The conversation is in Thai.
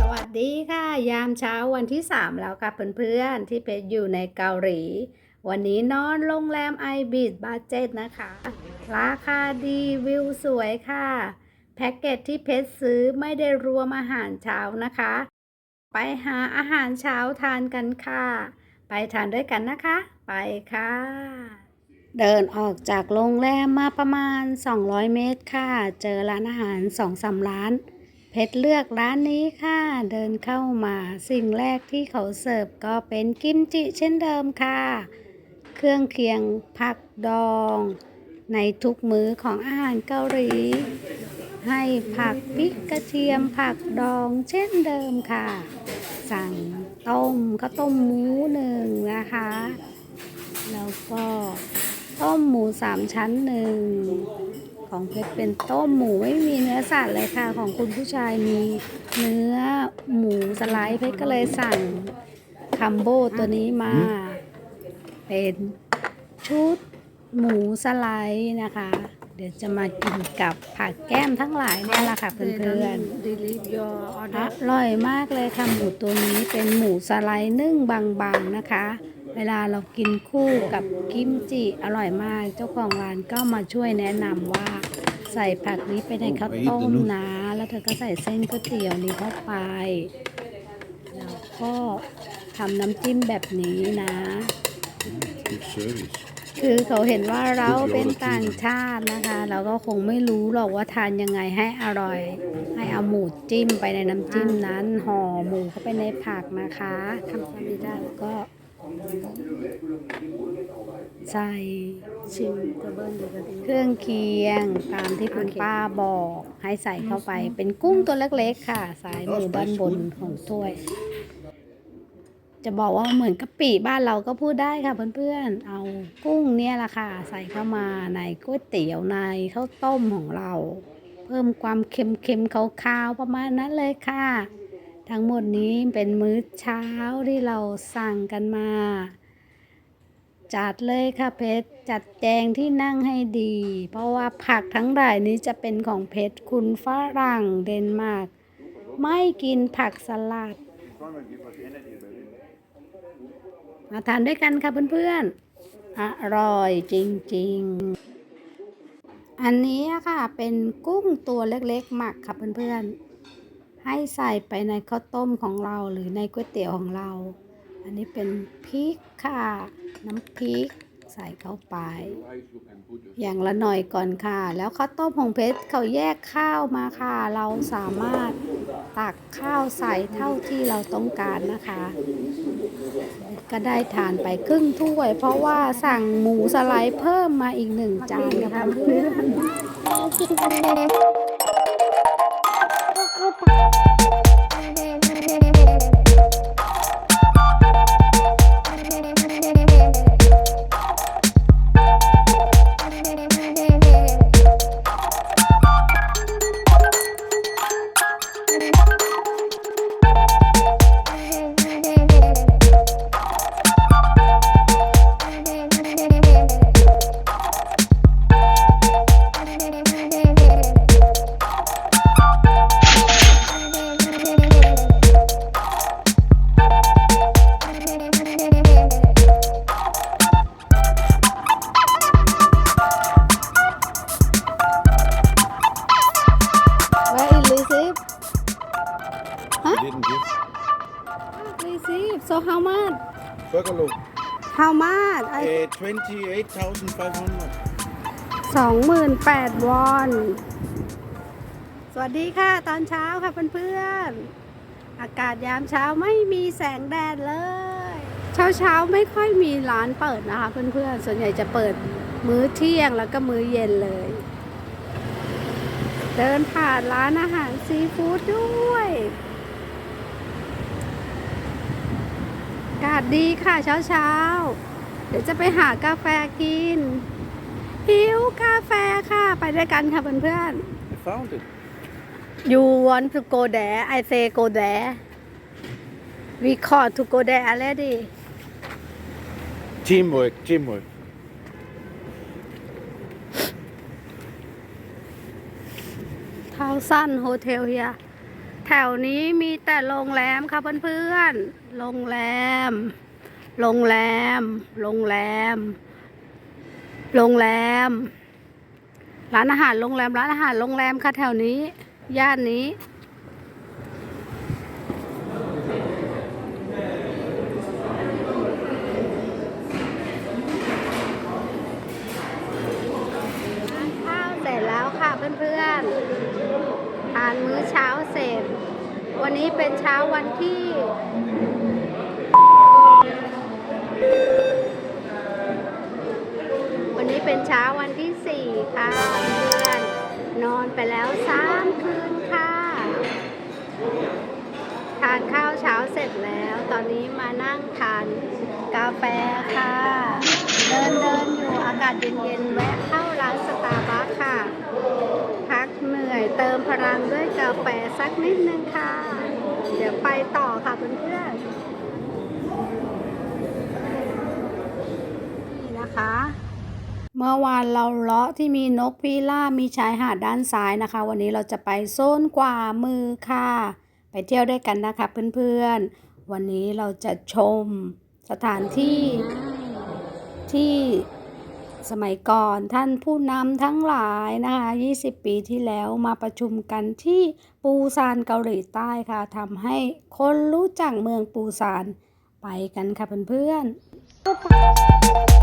สวัสดีค่ะ ยามเช้าวันที่ 3 แล้วค่ะเพื่อนๆ ที่เพชรอยู่ในเกาหลี วันนี้นอนโรงแรมไอบิดบาเจ็ตนะคะ ราคาดีวิวสวยค่ะ แพ็กเกจที่เพชรซื้อไม่ได้รวมอาหารเช้านะคะ ไปหาอาหารเช้าทานกันค่ะ ไปทานด้วยกันนะคะ ไปค่ะ เดินออกจากโรงแรมมาประมาณ 200 เมตรค่ะ เจอร้านอาหาร2องสาร้าน เพชรเลือกร้านนี้ค่ะ เดินเข้ามาสิ่งแรกที่เขาเสิร์ฟก็เป็นกิมจิเช่นเดิมค่ะ เครื่องเคียงผักดอง ในทุกมื้อของอาหารเกาหลี ให้ผักพริกกระเทียมผักดองเช่นเดิมค่ะ สั่งต้มข้าวต้มหมูหนึ่งนะคะ แล้วก็ต้มหมูสามชั้นหนึ่งของเพชรเป็นต้มหมูไม่มีเนื้อสัตว์เลยค่ะ ของคุณผู้ชายมีเนื้อหมูสไลด์เพชรก็เลยสั่งคัมโบตัวนี้มา เป็นชุดหมูสไลด์นะคะ เดี๋ยวจะมากินกับผักแก้มทั้งหลายเนี่ยแหละค่ะเพื่อนๆ delete your อ order ร่อยมากเลยค่ะหมูตัวนี้เป็นหมูสไลด์นึ่งบางๆนะคะ เวลาเรากินคู่กับกิมจิอร่อยมาก เจ้าของร้านก็มาช่วยแนะนำว่าใส่ผักนี้ไปในข้าวต้มนะ แล้วเธอก็ใส่เส้นก๋วยเตี๋ยวนี้เข้าไป แล้วก็ทำน้ำจิ้มแบบนี้นะ Good service. คือเขาเห็นว่าเราเป็นต่างชาตินะคะ เราก็คงไม่รู้หรอกว่าทานยังไงให้อร่อย ให้เอาหมูจิ้มไปในน้ำจิ้มนั้นห่อหมูเข้าไปในผักนะคะทำซาบิดาแล้วก็ใส่ชิมกระเบื้องดูกันดีเครื่องเคียงตามที่คุณป้าบอกให้ใส่เข้าไปเป็นกุ้งตัวเล็กๆค่ะ สายมือด้านบนของถ้วย จะบอกว่าเหมือนกะปิบ้านเราก็พูดได้ค่ะเพื่อนๆ เอากุ้งเนี่ยแหละค่ะ ใส่เข้ามาในก๋วยเตี๋ยวในข้าวต้มของเรา เพิ่มความเค็มๆขาวๆประมาณนั้นเลยค่ะ ทั้งหมดนี้เป็นมื้อเช้าที่เราสั่งกันมา จัดเลยค่ะเพชรจัดแจงที่นั่งให้ดี เพราะว่าผักทั้งหลายนี้จะเป็นของเพชรคุณฝรั่งเดนมาร์กไม่กินผักสลัด มาทานด้วยกันค่ะเพื่อนๆ อร่อยจริงๆ อันนี้ค่ะเป็นกุ้งตัวเล็กๆ หมักค่ะเพื่อนๆ ให้ใส่ไปในข้าวต้มของเราหรือในก๋วยเตี๋ยวของเรา อันนี้เป็นพริกค่ะ น้ำพริก ใส่เข้าไป อย่างละหน่อยก่อนค่ะ แล้วข้าวต้มของเพชรเขาแยกข้าวมาค่ะ เราสามารถตักข้าวใส่เท่าที่เราต้องการนะคะ ก็ได้ทานไปครึ่งถ้วย เพราะว่าสั่งหมูสไลด์เพิ่มมาอีกหนึ่งจานนะคะเพื่อน So how much? Bungalow. How much? I Uh, 28,500. สองหมื่นแปดวอน สวัสดีค่ะ ตอนเช้าค่ะเพื่อนๆ อากาศยามเช้าไม่มีแสงแดดเลยเช้าเช้าๆ ไม่ค่อยมีร้านเปิดนะคะเพื่อนๆ ส่วนใหญ่จะเปิดมื้อเที่ยงแล้วก็มื้อเย็นเลย เดินผ่านร้านอาหารซีฟู้ดด้วยากาศดีค่ะเช้าเช้าเดี๋ยวจะไปหากาแฟกิน หิวกาแฟค่ะ ไปด้วยกันค่ะเพื่อน I found it. ๆ you want to go there I say go there we call to go there already Teamwork, teamwork. thousand hotel here แถวนี้มีแต่โรงแรมค่ะเพื่อนๆ โรงแรม โรงแรม โรงแรม โรงแรม ร้านอาหาร โรงแรม ร้านอาหาร โรงแรมค่ะแถวนี้ ย่านนี้ ทานข้าวเสร็จแล้วค่ะเพื่อนๆ ทานมื้อเช้าเสร็จ วันนี้เป็นเช้าวันที่วันนี้เป็นเช้าวันที่สี่ค่ะเพื่อนนอนไปแล้วสามคืนค่ะ ทานข้าวเช้าเสร็จแล้ว ตอนนี้มานั่งทานกาแฟค่ะ เดินเดินอยู่อากาศเย็นๆแวะเข้าร้านสตาร์บัคค่ะ เติมพลังด้วยกาแฟสักนิดนึงค่ะ เดี๋ยวไปต่อค่ะเพื่อนๆนี่นะคะ เมื่อวานเราเลาะที่มีนกพิราบมีชายหาดด้านซ้ายนะคะ วันนี้เราจะไปโซนกว่ามือค่ะ ไปเที่ยวด้วยกันนะคะเพื่อนๆ วันนี้เราจะชมสถานที่ที่ สมัยก่อนท่านผู้นำทั้งหลายนะคะ20 ปีที่แล้วมาประชุมกันที่ปูซานเกาหลีใต้ค่ะทำให้คนรู้จักเมืองปูซานไปกันค่ะเพื่อนๆ